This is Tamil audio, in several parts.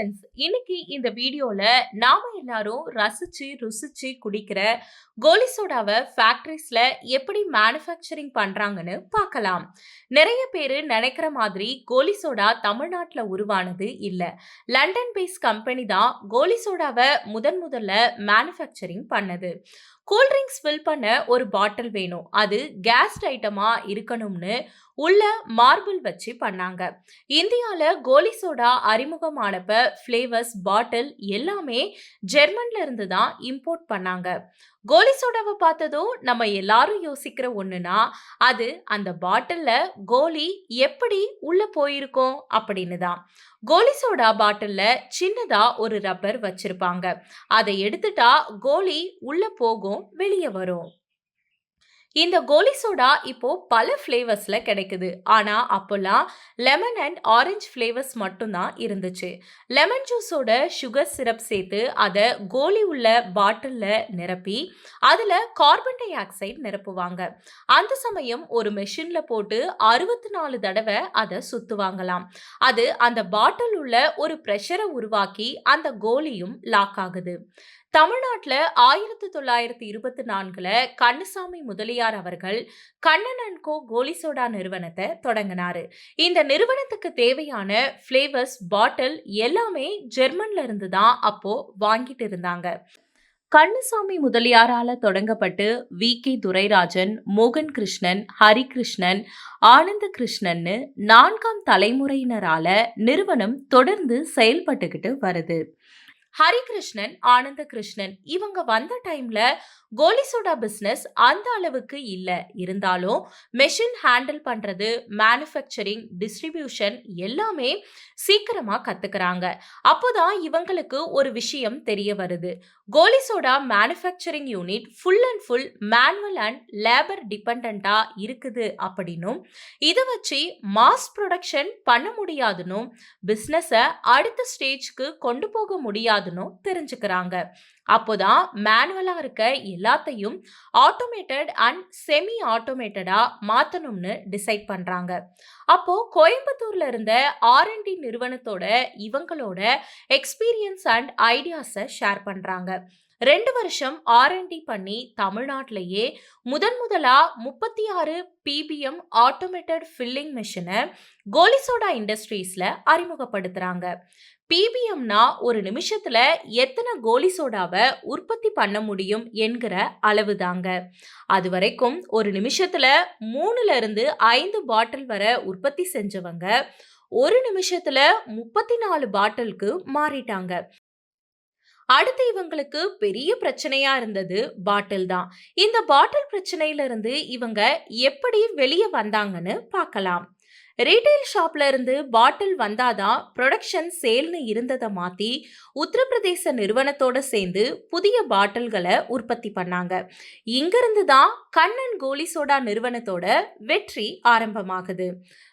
ஃப்ரெண்ட்ஸ் இன்னைக்கு இந்த வீடியோவில் நாம் எல்லாரும் ரசித்து ருசிச்சு குடிக்கிற கோலி சோடாவை ஃபேக்ட்ரிஸில் எப்படி மேனுஃபேக்சரிங் பண்ணுறாங்கன்னு பார்க்கலாம். நிறைய பேர் நினைக்கிற மாதிரி கோலி சோடா தமிழ்நாட்டில் உருவானது இல்லை. லண்டன் பேஸ் கம்பெனி தான் கோலி சோடாவை முதன் முதல்ல மேனுஃபேக்சரிங் பண்ணது. கூல்ட்ரிங்க்ஸ் ஃபில் பண்ண ஒரு பாட்டில் வேணும். அது கேஸ்ட் ஐட்டமாக இருக்கணும்னு உள்ள மார்பிள் வச்சு பண்ணாங்க. இந்தியாவில் கோலி சோடா அறிமுகமானப்ப ஃப்ளேவர்ஸ் பாட்டில் எல்லாமே ஜெர்மன்ல இருந்து தான் இம்போர்ட் பண்ணாங்க. கோலி சோடாவை பார்த்ததும் நம்ம எல்லாரும் யோசிக்கிற ஒண்ணுனா அது அந்த பாட்டில்ல கோலி எப்படி உள்ள போயிருக்கோம் அப்படின்னு தான் கோலி சோடா பாட்டில்ல சின்னதா ஒரு ரப்பர் வச்சிருப்பாங்க. அதை எடுத்துட்டா கோலி உள்ள போகும் வெளியே வரும். இந்த கோலி சோடா இப்போ பல ஃப்ளேவர்ஸ்ல கிடைக்குது. ஆனா அப்போல்லாம் லெமன் அண்ட் ஆரஞ்சு ஃப்ளேவர்ஸ் மட்டும்தான் இருந்துச்சு. லெமன் ஜூஸோட சுகர் சிரப் சேர்த்து அதை கோலி உள்ள பாட்டிலில் நிரப்பி அதில் கார்பன் டை ஆக்சைடு நிரப்புவாங்க. அந்த சமயம் ஒரு மெஷினில் போட்டு அறுபத்தி நாலு தடவை அதை சுத்துவாங்களாம். அது அந்த பாட்டில் உள்ள ஒரு ப்ரெஷரை உருவாக்கி அந்த கோலியும் லாக் ஆகுது. தமிழ்நாட்டில் ஆயிரத்தி தொள்ளாயிரத்தி இருபத்தி நான்குல கண்ணுசாமி முதலியார் அவர்கள் கண்ணன் அண்ட் கோ கோலிசோடா நிறுவனத்தை தொடங்கினாரு. இந்த நிறுவனத்துக்கு தேவையான ஃப்ளேவர்ஸ் பாட்டில் எல்லாமே ஜெர்மன்ல இருந்து தான் அப்போ வாங்கிட்டு இருந்தாங்க. கண்ணுசாமி முதலியாரால தொடங்கப்பட்டு வி. கே. துரைராஜன் மோகன் கிருஷ்ணன் ஹரிகிருஷ்ணன் ஆனந்த கிருஷ்ணன்னு நான்காம் தலைமுறையினரால நிறுவனம் தொடர்ந்து செயல்பட்டுக்கிட்டு வருது. ஹரிகிருஷ்ணன் ஆனந்த கிருஷ்ணன் இவங்க வந்த டைம்ல கோலி சோடா பிஸ்னஸ் அந்த அளவுக்கு இல்லை. இருந்தாலும் மெஷின் ஹேண்டில் பண்ணுறது மேனுஃபேக்சரிங் டிஸ்ட்ரிபியூஷன் எல்லாமே சீக்கிரமாக கற்றுக்கிறாங்க அப்போதான் இவங்களுக்கு ஒரு விஷயம் தெரிய வருது. Goli soda manufacturing unit full and full manual and labour டிபெண்ட்டாக இருக்குது அப்படின்னும் இதை வச்சு மாஸ் ப்ரொடக்ஷன் பண்ண முடியாதுன்னும் பிஸ்னஸை அடுத்த ஸ்டேஜ்க்கு கொண்டு போக முடியாதுன்னும் தெரிஞ்சுக்கிறாங்க. அப்போதான் மேனுவலாக இருக்க எல்லாத்தையும் ஆட்டோமேட்டட் அண்ட் செமி ஆட்டோமேட்டடா மாத்தணும்னு டிசைட் பண்றாங்க. அப்போ கோயம்புத்தூர்ல இருந்த ஆர்என்டி நிறுவனத்தோட இவங்களோட எக்ஸ்பீரியன்ஸ் அண்ட் ஐடியாஸை ஷேர் பண்றாங்க. ரெண்டு வருஷம் ஆர்என்டி பண்ணி தமிழ்நாட்டிலேயே முதன் முதலா முப்பத்தி ஆறு பிபிஎம் ஆட்டோமேட்டட் ஃபில்லிங் மிஷினை கோலிசோடா இண்டஸ்ட்ரீஸில் அறிமுகப்படுத்துகிறாங்க பிபிஎம்னா ஒரு நிமிஷத்துல எத்தனை கோலி சோடாவை உற்பத்தி பண்ண முடியும் என்கிற அளவு தாங்க அது வரைக்கும் ஒரு நிமிஷத்துல மூணுல இருந்து ஐந்து பாட்டில் வர உற்பத்தி செஞ்சவங்க ஒரு நிமிஷத்துல முப்பத்தி நாலு பாட்டிலுக்கு மாறிட்டாங்க. அடுத்து இவங்களுக்கு பெரிய பிரச்சனையா இருந்தது பாட்டில் தான். இந்த பாட்டில் பிரச்சனையிலிருந்து இவங்க எப்படி வெளியே வந்தாங்கன்னு பார்க்கலாம். ரீட்டைல் ஷாப்ல இருந்து பாட்டில் வந்தாதான் ப்ரொடக்ஷன் சேல்னு இருந்ததை மாத்தி உத்தரப்பிரதேச நிறுவனத்தோட சேர்ந்து புதிய பாட்டில்களை உற்பத்தி பண்ணாங்க. இங்கிருந்து தான் கண்ணன் கோலி சோடா நிறுவனத்தோட வெற்றி ஆரம்பமாகுது.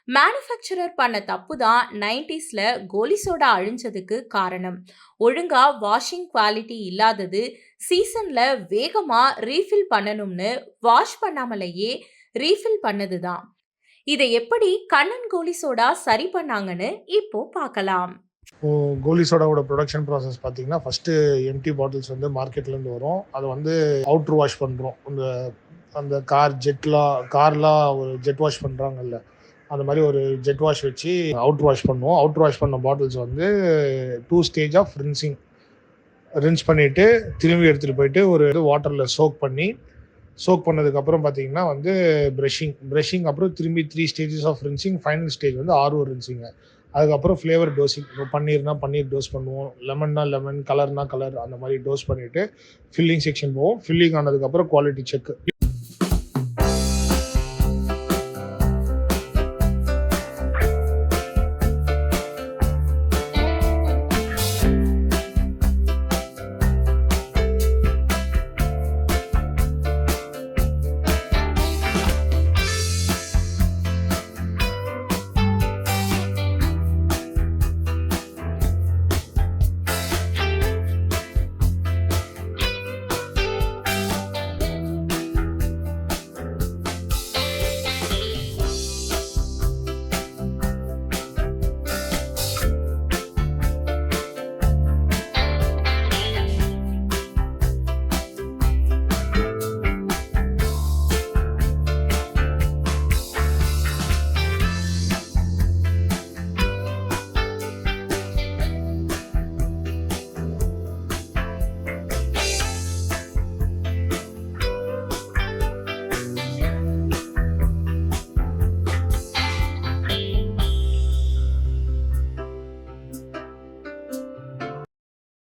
மேனுஃபேக்சரர் பண்ண தப்பு தான் நைன்டிஸில் கோலி சோடா அழிஞ்சதுக்கு காரணம். ஒழுங்காக வாஷிங் குவாலிட்டி இல்லாதது சீசனில் வேகமாக ரீஃபில் பண்ணணும்னு வாஷ் பண்ணாமலேயே ரீஃபில் பண்ணது தான் இதை எப்படி கண்ணன் கோலி சோடா சரி பண்ணாங்கன்னு இப்போ பார்க்கலாம். இப்போ கோலி சோடாவோட ப்ரொடக்ஷன் ப்ராசஸ் பார்த்தீங்கன்னா ஃபஸ்ட்டு எம்டி பாட்டில்ஸ் வந்து மார்க்கெட்லேருந்து வரும். அதை வந்து அவுட்ரு வாஷ் பண்ணுறோம் இந்த அந்த கார் ஜெட்லாம் கார்லாம் ஒரு ஜெட் வாஷ் பண்ணுறாங்கல்ல அந்த மாதிரி ஒரு ஜெட் வாஷ் வச்சு அவுட் வாஷ் பண்ணுவோம். அவுட் வாஷ் பண்ண பாட்டில்ஸ் வந்து two stage of rinsing rinse பண்ணிவிட்டு திரும்பி எடுத்துகிட்டு போயிட்டு ஒரு வாட்டரில் சோக் பண்ணி சோக் பண்ணதுக்கப்புறம் பார்த்தீங்கன்னா வந்து ப்ரெஷிங் ப்ரெஷிங் அப்புறம் திரும்பி three stages of rinsing final stage வந்து ஆர்ஓ ரின்சிங்க அதுக்கப்புறம் ஃப்ளேவர் டோஸிங் பன்னீர்னா பன்னீர் டோஸ் பண்ணுவோம் லெமன்னா லெமன் கலர்னா கலர் அந்த மாதிரி டோஸ் பண்ணிவிட்டு ஃபில்லிங் செக்ஷன் போவோம். ஃபில்லிங் ஆனதுக்கப்புறம் குவாலிட்டி செக்